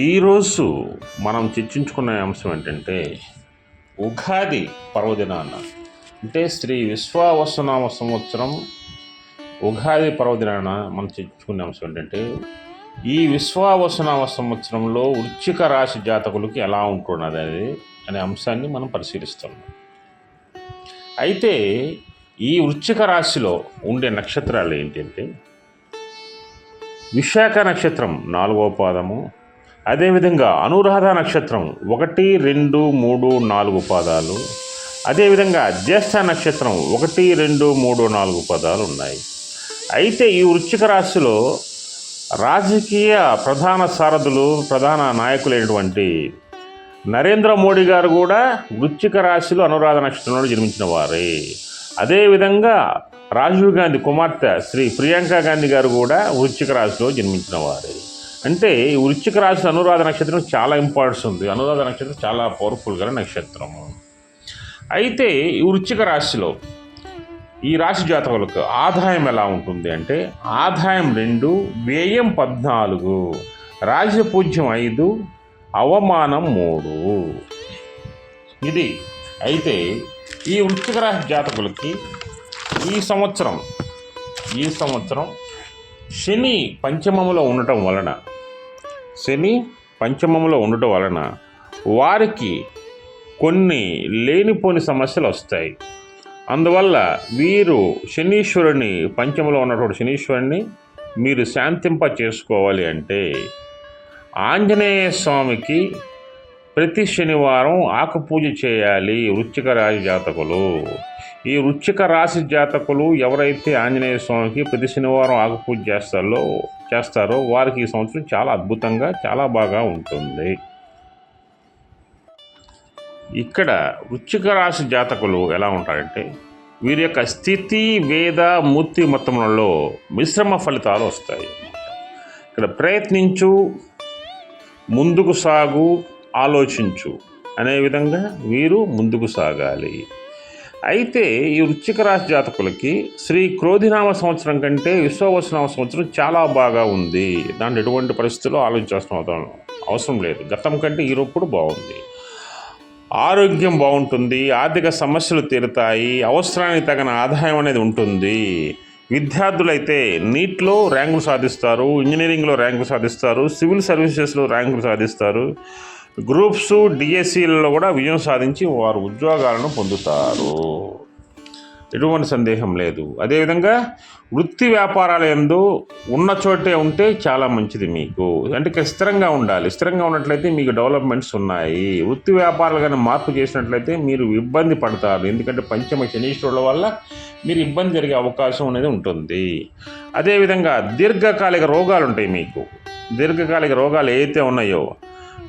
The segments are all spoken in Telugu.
ఈరోజు మనం చర్చించుకునే అంశం ఏంటంటే ఉగాది పర్వదినాన. అంటే శ్రీ విశ్వావసనామ సంవత్సరం ఉగాది పర్వదినాన మనం చర్చించుకునే అంశం ఏంటంటే ఈ విశ్వావసనామ సంవత్సరంలో వృచ్చిక రాశి జాతకులకి ఎలా ఉంటున్నది అనేది అనే అంశాన్ని మనం పరిశీలిస్తున్నాం. అయితే ఈ వృచ్చిక రాశిలో ఉండే నక్షత్రాలు ఏంటంటే విశాఖ నక్షత్రం నాలుగవ పాదము అదేవిధంగా అనురాధ నక్షత్రం ఒకటి రెండు మూడు నాలుగు పాదాలు. అదేవిధంగా జ్యేష్ఠ నక్షత్రం ఒకటి రెండు మూడు నాలుగు పదాలు ఉన్నాయి. అయితే ఈ వృశ్చిక రాశిలో రాజకీయ ప్రధాన సారథులు ప్రధాన నాయకులైనటువంటి నరేంద్ర మోడీ గారు కూడా వృశ్చిక రాశిలో అనురాధ నక్షత్రంలో జన్మించిన వారే. అదేవిధంగా రాజీవ్ గాంధీ కుమార్తె శ్రీ ప్రియాంక గాంధీ గారు కూడా వృశ్చిక రాశిలో జన్మించిన వారే. అంటే ఈ వృశ్చిక రాశి అనురాధ నక్షత్రం చాలా ఇంపార్టెన్స్ ఉంది. అనురాధ నక్షత్రం చాలా పవర్ఫుల్ గల నక్షత్రము అయితే ఈ వృశ్చిక రాశిలో ఈ రాశి జాతకులకు ఆదాయం ఎలా ఉంటుంది అంటే ఆదాయం రెండు వ్యయం పద్నాలుగు రాజపూజ్యం ఐదు అవమానం మూడు. ఇది అయితే ఈ వృశ్చిక రాశి జాతకులకి ఈ సంవత్సరం ఈ సంవత్సరం శని పంచమంలో ఉండటం వలన శని పంచమంలో ఉండటం వలన వారికి కొన్ని లేనిపోని సమస్యలు వస్తాయి. అందువల్ల వీరు శనీశ్వరుని పంచమలో ఉన్నటువంటి శనీశ్వరుని మీరు శాంతింప చేసుకోవాలి అంటే ఆంజనేయ స్వామికి ప్రతి శనివారం ఆకుపూజ చేయాలి వృచ్చిక రాశి జాతకులు. ఈ వృచ్చిక రాశి జాతకులు ఎవరైతే ఆంజనేయ స్వామికి ప్రతి శనివారం ఆకుపూజ చేస్తారో చేస్తారో వారికి ఈ సంవత్సరం చాలా అద్భుతంగా చాలా బాగా ఉంటుంది. ఇక్కడ వృచ్చిక రాశి జాతకులు ఎలా ఉంటారంటే వీరి యొక్క స్థితి వేద మూర్తి మొత్తములలో మిశ్రమ ఫలితాలు వస్తాయి. ఇక్కడ ప్రయత్నించు ముందుకు సాగు ఆలోచించు అనే విధంగా వీరు ముందుకు సాగాలి. అయితే ఈ వృశ్చిక రాశి జాతకులకి శ్రీ క్రోధినామ సంవత్సరం కంటే విశ్వవసనామ సంవత్సరం చాలా బాగా ఉంది. దాంట్లో ఎటువంటి పరిస్థితుల్లో ఆలోచించాల్సిన అవసరం అవసరం లేదు. గతం కంటే ఈరోప్పుడు బాగుంది. ఆరోగ్యం బాగుంటుంది ఆర్థిక సమస్యలు తీరుతాయి అవసరానికి తగిన ఆదాయం అనేది ఉంటుంది. విద్యార్థులైతే నీట్లో ర్యాంకులు సాధిస్తారు ఇంజనీరింగ్లో ర్యాంకులు సాధిస్తారు సివిల్ సర్వీసెస్లో ర్యాంకులు సాధిస్తారు. గ్రూప్స్ డిఎస్సీలలో కూడా విజయం సాధించి వారు ఉద్యోగాలను పొందుతారు. ఎటువంటి సందేహం లేదు. అదేవిధంగా వృత్తి వ్యాపారాల ఎందు ఉన్న చోటే ఉంటే చాలా మంచిది మీకు. అంటే స్థిరంగా ఉండాలి. స్థిరంగా ఉన్నట్లయితే మీకు డెవలప్మెంట్స్ ఉన్నాయి. వృత్తి వ్యాపారాలు కానీ మార్పు చేసినట్లయితే మీరు ఇబ్బంది పడతారు. ఎందుకంటే పంచమ శనీశ్వరుల వల్ల మీరు ఇబ్బంది జరిగే అవకాశం అనేది ఉంటుంది. అదేవిధంగా దీర్ఘకాలిక రోగాలు ఉంటాయి మీకు. దీర్ఘకాలిక రోగాలు ఏవైతే ఉన్నాయో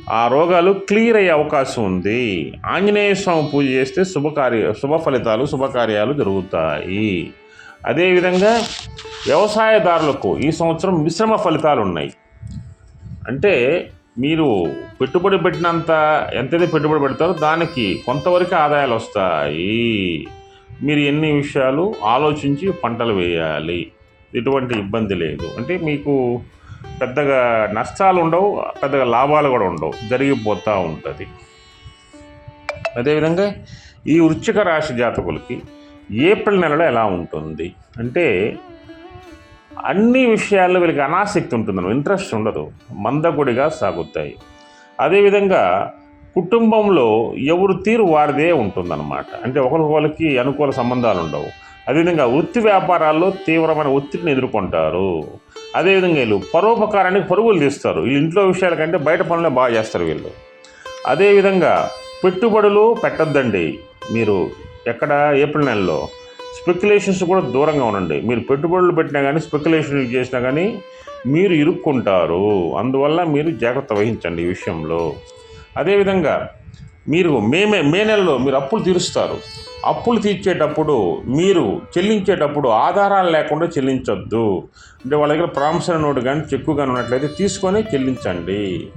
ఆ రోగాలు క్లియర్ అయ్యే అవకాశం ఉంది. ఆంజనేయ స్వామి పూజ చేస్తే శుభకార్య శుభ ఫలితాలు శుభకార్యాలు జరుగుతాయి. అదేవిధంగా వ్యవసాయదారులకు ఈ సంవత్సరం మిశ్రమ ఫలితాలు ఉన్నాయి. అంటే మీరు పెట్టుబడి పెట్టినంత ఎంతైతే పెట్టుబడి పెడతారో దానికి కొంతవరకు ఆదాయాలు వస్తాయి. మీరు ఎన్ని విషయాలు ఆలోచించి పంటలు వేయాలి. ఎటువంటి ఇబ్బంది లేదు. అంటే మీకు పెద్దగా నష్టాలు ఉండవు పెద్దగా లాభాలు కూడా ఉండవు. జరిగిపోతూ ఉంటుంది. అదేవిధంగా ఈ వృశ్చిక రాశి జాతకులకి ఏప్రిల్ నెలలో ఎలా ఉంటుంది? అంటే అన్ని విషయాల్లో వీళ్ళకి అనాసక్తి ఉంటుంది ఇంట్రెస్ట్ ఉండదు. మందకొడిగా సాగుతాయి. అదేవిధంగా కుటుంబంలో ఎవరు తీరు వారిదే ఉంటుందన్నమాట. అంటే ఒకరికొకరికి అనుకూల సంబంధాలు ఉండవు. అదేవిధంగా వృత్తి వ్యాపారాల్లో తీవ్రమైన ఒత్తిడిని ఎదుర్కొంటారు. అదేవిధంగా వీళ్ళు పరోపకారానికి పరుగులు తీస్తారు. వీళ్ళు ఇంట్లో విషయాల కంటే బయట పనులే బాగా చేస్తారు వీళ్ళు. అదేవిధంగా పెట్టుబడులు పెట్టద్దండి. మీరు ఎక్కడ ఏప్రిల్ నెలలో స్పెక్యులేషన్స్ కూడా దూరంగా ఉండండి. మీరు పెట్టుబడులు పెట్టినా కానీ స్పెక్యులేషన్ చేసినా కానీ మీరు ఇరుక్కుంటారు. అందువల్ల మీరు జాగ్రత్త వహించండి ఈ విషయంలో. అదేవిధంగా మీరు మే మే- మే నెలలో మీరు అప్పులు తీరుస్తారు. అప్పులు తీర్చేటప్పుడు మీరు చెల్లించేటప్పుడు ఆధారాలు లేకుండా చెల్లించొద్దు. అంటే వాళ్ళ దగ్గర ప్రామిసరీ నోటు కానీ చెక్కు కానీ ఉన్నట్లయితే తీసుకొని చెల్లించండి.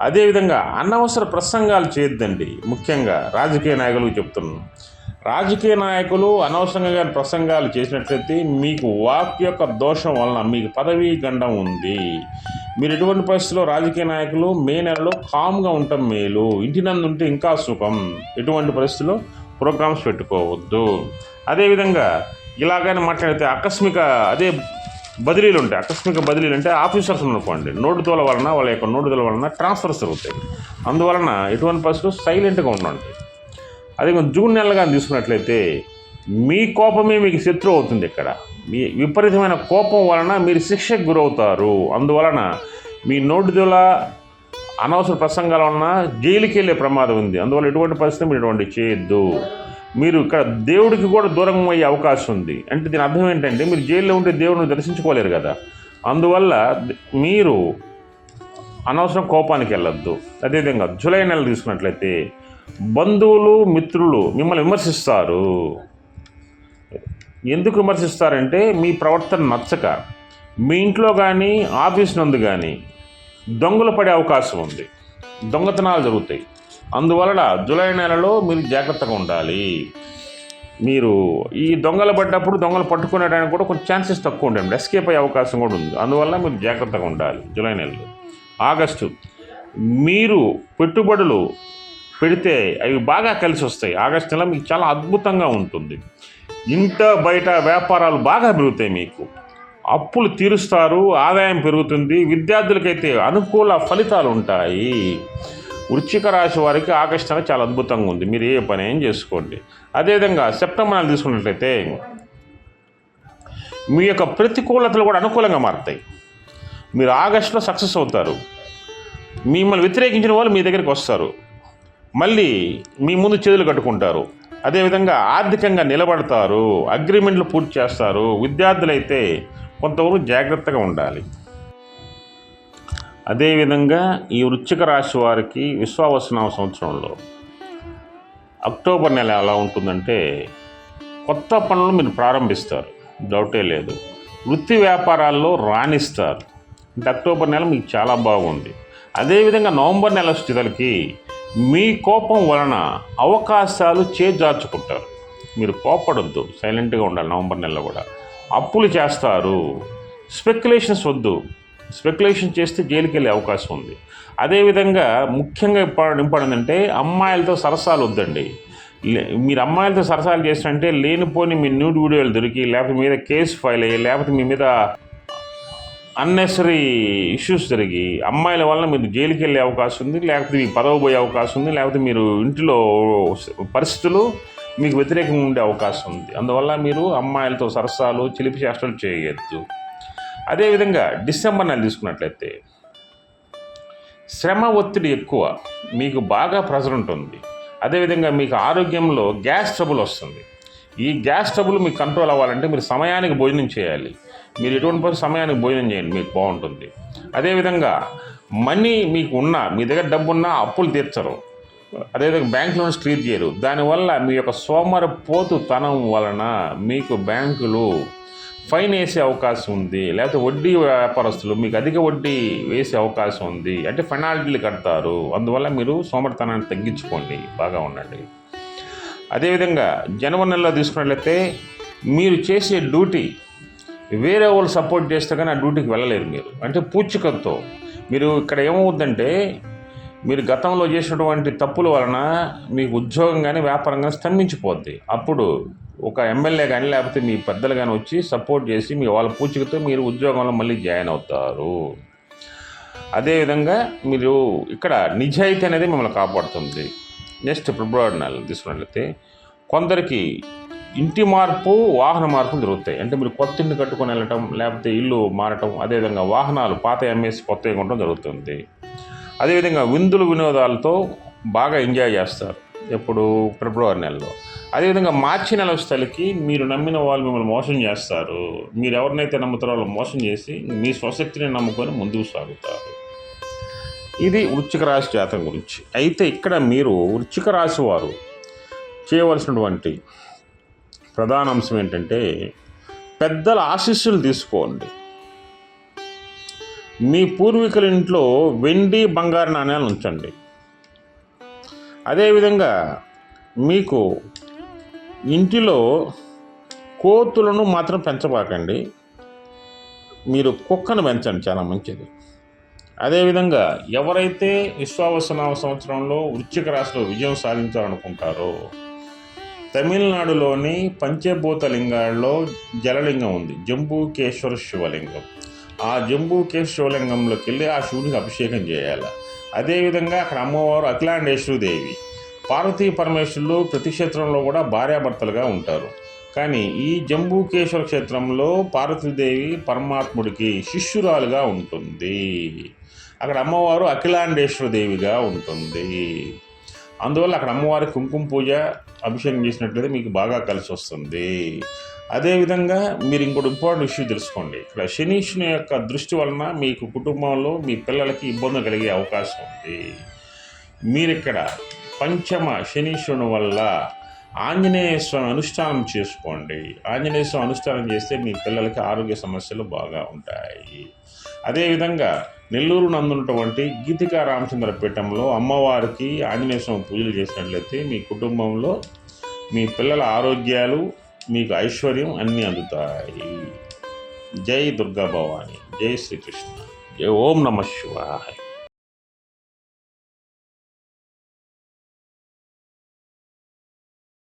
అదేవిధంగా అనవసర ప్రసంగాలు చేయొద్దండి. ముఖ్యంగా రాజకీయ నాయకులకు చెప్తున్నాను. రాజకీయ నాయకులు అనవసరంగా కానీ ప్రసంగాలు చేసినట్లయితే మీకు వాక్ యొక్క దోషం వలన మీకు పదవీ గండం ఉంది. మీరు ఎటువంటి పరిస్థితుల్లో రాజకీయ నాయకులు మే నెలలో కామ్గా ఉండటం మేలు. ఇంటి నందు ఉంటే ఇంకా సుఖం. ఎటువంటి పరిస్థితుల్లో ప్రోగ్రామ్స్ పెట్టుకోవద్దు. అదేవిధంగా ఇలాగని మాట్లాడితే ఆకస్మిక అదే బదిలీలు ఉంటాయి. ఆకస్మిక బదిలీలు అంటే ఆఫీసర్స్ అనుకోండి. నోటుదోల వలన వాళ్ళ యొక్క నోటు దోల వలన ట్రాన్స్ఫర్స్ జరుగుతాయి. అందువలన ఎటువంటి పరిస్థితులు సైలెంట్గా ఉండండి. అదే జూన్ నెలగా తీసుకున్నట్లయితే మీ కోపమే మీకు శత్రువు అవుతుంది ఇక్కడ. మీ విపరీతమైన కోపం వలన మీరు శిక్షకు గురవుతారు. అందువలన మీ నోటిదోల అనవసర ప్రసంగాల ఉన్నా జైలుకి వెళ్ళే ప్రమాదం ఉంది. అందువల్ల ఎటువంటి పరిస్థితి మీరు ఎటువంటి చేయొద్దు. మీరు ఇక్కడ దేవుడికి కూడా దూరం అయ్యే అవకాశం ఉంది. అంటే దీని అర్థం ఏంటంటే మీరు జైల్లో ఉంటే దేవుడిని దర్శించుకోలేరు కదా. అందువల్ల మీరు అనవసరం కోపానికి వెళ్ళొద్దు. అదేవిధంగా జూలై నెల తీసుకున్నట్లయితే బంధువులు మిత్రులు మిమ్మల్ని విమర్శిస్తారు. ఎందుకు విమర్శిస్తారంటే మీ ప్రవర్తన నచ్చక. మీ ఇంట్లో కానీ ఆఫీస్ నందు కానీ దొంగలు పడే అవకాశం ఉంది. దొంగతనాలు జరుగుతాయి. అందువలన జూలై నెలలో మీరు జాగ్రత్తగా ఉండాలి. మీరు ఈ దొంగలు పడ్డప్పుడు దొంగలు పట్టుకునేటానికి కూడా కొంచెం ఛాన్సెస్ తక్కువ ఉంటాయి ఎస్కేప్ అయ్యే అవకాశం కూడా ఉంది. అందువల్ల మీరు జాగ్రత్తగా ఉండాలి జూలై నెలలో. ఆగస్టు. మీరు పెట్టుబడులు పెడితే అవి బాగా కలిసి వస్తాయి. ఆగస్టు నెల మీకు చాలా అద్భుతంగా ఉంటుంది. ఇంట బయట వ్యాపారాలు బాగా పెరుగుతాయి మీకు. అప్పులు తీరుస్తారు ఆదాయం పెరుగుతుంది విద్యార్థులకైతే అనుకూల ఫలితాలు ఉంటాయి వృశ్చిక రాశి వారికి ఆకర్షణ చాలా అద్భుతంగా ఉంది. మీరు ఏ పని ఏం చేసుకోండి. అదేవిధంగా సెప్టెంబర్ నెల తీసుకున్నట్లయితే మీ యొక్క ప్రతికూలతలు కూడా అనుకూలంగా మారుతాయి. మీరు ఆగస్టులో సక్సెస్ అవుతారు. మిమ్మల్ని వ్యతిరేకించిన వాళ్ళు మీ దగ్గరికి వస్తారు. మళ్ళీ మీ ముందు చేతులు కట్టుకుంటారు. అదేవిధంగా ఆర్థికంగా నిలబడతారు. అగ్రిమెంట్లు పూర్తి చేస్తారు. విద్యార్థులైతే కొంతవరకు జాగ్రత్తగా ఉండాలి. అదేవిధంగా ఈ వృశ్చిక రాశి వారికి విశ్వావసనామ సంవత్సరంలో అక్టోబర్ నెల ఎలా ఉంటుందంటే కొత్త పనులు మీరు ప్రారంభిస్తారు. డౌటే లేదు. వృత్తి వ్యాపారాల్లో రాణిస్తారు. అంటే అక్టోబర్ నెల మీకు చాలా బాగుంది. అదేవిధంగా నవంబర్ నెల స్థితులకి మీ కోపం వలన అవకాశాలు చేజార్చుకుంటారు. మీరు కోపడొద్దు. సైలెంట్గా ఉండాలి నవంబర్ నెలలో కూడా. అప్పులు చేస్తారు. స్పెక్యులేషన్స్ వద్దు. స్పెక్యులేషన్ చేస్తే జైలుకి వెళ్ళే అవకాశం ఉంది. అదేవిధంగా ముఖ్యంగా ఇంపార్టెంట్ అంటే అమ్మాయిలతో సరసాలు వద్దండి. లే- మీరు అమ్మాయిలతో సరసాలు చేసినంటే లేనిపోని మీ న్యూడ్ వీడియోలు దొరికి లేకపోతే మీద కేసు ఫైల్ అయ్యి లేకపోతే మీ మీద అన్నెసరీ ఇష్యూస్ జరిగి అమ్మాయిల వల్ల మీరు జైలుకి వెళ్ళే అవకాశం ఉంది లేకపోతే మీకు పదవి పోయే అవకాశం ఉంది లేకపోతే మీరు ఇంటిలో పరిస్థితులు మీకు వ్యతిరేకంగా ఉండే అవకాశం ఉంది. అందువల్ల మీరు అమ్మాయిలతో సరసాలు చిలిపి చేష్టలు చేయొద్దు. అదేవిధంగా డిసెంబర్ నెల తీసుకున్నట్లయితే శ్రమ ఒత్తిడి ఎక్కువ మీకు బాగా ప్రెజర్ ఉంటుంది. అదేవిధంగా మీకు ఆరోగ్యంలో గ్యాస్ ట్రబుల్ వస్తుంది. ఈ గ్యాస్ ట్రబుల్ మీకు కంట్రోల్ అవ్వాలంటే మీరు సమయానికి భోజనం చేయాలి. మీరు ఎటువంటి పని సమయానికి భోజనం చేయండి మీకు బాగుంటుంది. అదేవిధంగా మనీ మీకు ఉన్నా మీ దగ్గర డబ్బు ఉన్నా అప్పులు తీర్చరు. అదేవిధంగా బ్యాంక్ లోన్స్ క్లియర్ చేయరు. దానివల్ల మీ యొక్క సోమరపోతు తనం వలన మీకు బ్యాంకులు ఫైన్ వేసే అవకాశం ఉంది. లేకపోతే వడ్డీ వ్యాపారస్తులు మీకు అధిక వడ్డీ వేసే అవకాశం ఉంది. అంటే పెనాల్టీలు కడతారు. అందువల్ల మీరు సోమరితనాన్ని తగ్గించుకోండి. బాగా ఉండండి. అదేవిధంగా జనవరి నెలలో తీసుకున్నట్లయితే మీరు చేసే డ్యూటీ వేరే వాళ్ళు సపోర్ట్ చేస్తే కానీ ఆ డ్యూటీకి వెళ్ళలేరు మీరు. అంటే పూచికతో మీరు ఇక్కడ ఏమవుద్దంటే మీరు గతంలో చేసినటువంటి తప్పుల వలన మీకు ఉద్యోగం కానీ వ్యాపారం కానీ స్తంభించిపోద్ది. అప్పుడు ఒక ఎమ్మెల్యే కానీ లేకపోతే మీ పెద్దలు కానీ వచ్చి సపోర్ట్ చేసి మీ వాళ్ళ పూచికతో మీరు ఉద్యోగంలో మళ్ళీ జాయిన్ అవుతారు. అదేవిధంగా మీరు ఇక్కడ నిజాయితీ అనేది మిమ్మల్ని కాపాడుతుంది. నెక్స్ట్ ఫిబ్రవరి నెల తీసుకున్నట్లయితే కొందరికి ఇంటి మార్పు వాహన మార్పులు జరుగుతాయి. అంటే మీరు కొత్త ఇంటి కట్టుకొని వెళ్ళటం లేకపోతే ఇల్లు మారటం అదేవిధంగా వాహనాలు పాత ఎంఎస్ కొత్తవి కొనడం జరుగుతుంది. అదేవిధంగా విందులు వినోదాలతో బాగా ఎంజాయ్ చేస్తారు ఎప్పుడు ఫిబ్రవరి నెలలో. అదేవిధంగా మార్చి నెల స్థలికి మీరు నమ్మిన వాళ్ళు మిమ్మల్ని మోసం చేస్తారు. మీరు ఎవరినైతే నమ్ముతారో వాళ్ళు మోసం చేసి మీ స్వశక్తిని నమ్ముకొని ముందుకు సాగుతారు. ఇది వృచ్చిక రాశి జాతకం గురించి. అయితే ఇక్కడ మీరు వృచ్చిక రాశి వారు చేయవలసినటువంటి ప్రధాన అంశం ఏంటంటే పెద్దల ఆశీస్సులు తీసుకోండి. మీ పూర్వీకుల ఇంట్లో వెండి బంగారు నాణ్యాలు ఉంచండి. అదేవిధంగా మీకు ఇంటిలో కోతులను మాత్రం పెంచబాకండి. మీరు కుక్కను పెంచండి చాలా మంచిది. అదేవిధంగా ఎవరైతే విశ్వావసనామ సంవత్సరంలో వృశ్చిక రాశిలో విజయం సాధించాలనుకుంటారో తమిళనాడులోని పంచభూత లింగాల్లో జలలింగం ఉంది. జంబూకేశ్వర శివలింగం. ఆ జంబూకేశ్వర శివలింగంలోకి వెళ్ళి ఆ శివుడికి అభిషేకం చేయాలి. అదేవిధంగా అక్కడ అమ్మవారు అఖిలాండేశ్వరదేవి పార్వతీ పరమేశ్వరులు ప్రతి క్షేత్రంలో కూడా భార్యాభర్తలుగా ఉంటారు. కానీ ఈ జంబూకేశ్వర క్షేత్రంలో పార్వతీదేవి పరమాత్ముడికి శిష్యురాలుగా ఉంటుంది. అక్కడ అమ్మవారు అఖిలాండేశ్వర దేవిగా ఉంటుంది. అందువల్ల అక్కడ అమ్మవారి కుంకుమ పూజ అభిషేకం చేసినట్లయితే మీకు బాగా కలిసి వస్తుంది. అదేవిధంగా మీరు ఇంకోటి ఇంపార్టెంట్ ఇష్యూ తెలుసుకోండి. ఇక్కడ శనీష్ని యొక్క దృష్టి వలన మీకు కుటుంబంలో మీ పిల్లలకి ఇబ్బంది కలిగే అవకాశం ఉంది. మీరు ఇక్కడ పంచమ శనీశ్వరుని వల్ల ఆంజనేయ స్వామి అనుష్ఠానం చేసుకోండి. ఆంజనేయ స్వామి అనుష్ఠానం చేస్తే మీ పిల్లలకి ఆరోగ్య సమస్యలు బాగా ఉంటాయి. అదేవిధంగా నెల్లూరు నందున్నటువంటి గీతికా రామచంద్ర పీఠంలో అమ్మవారికి ఆంజనేయ స్వామి పూజలు చేసినట్లయితే మీ కుటుంబంలో మీ పిల్లల ఆరోగ్యాలు మీకు ఐశ్వర్యం అన్నీ అందుతాయి. జై దుర్గా భవాని జై శ్రీకృష్ణ జై ఓం నమ శివాయ.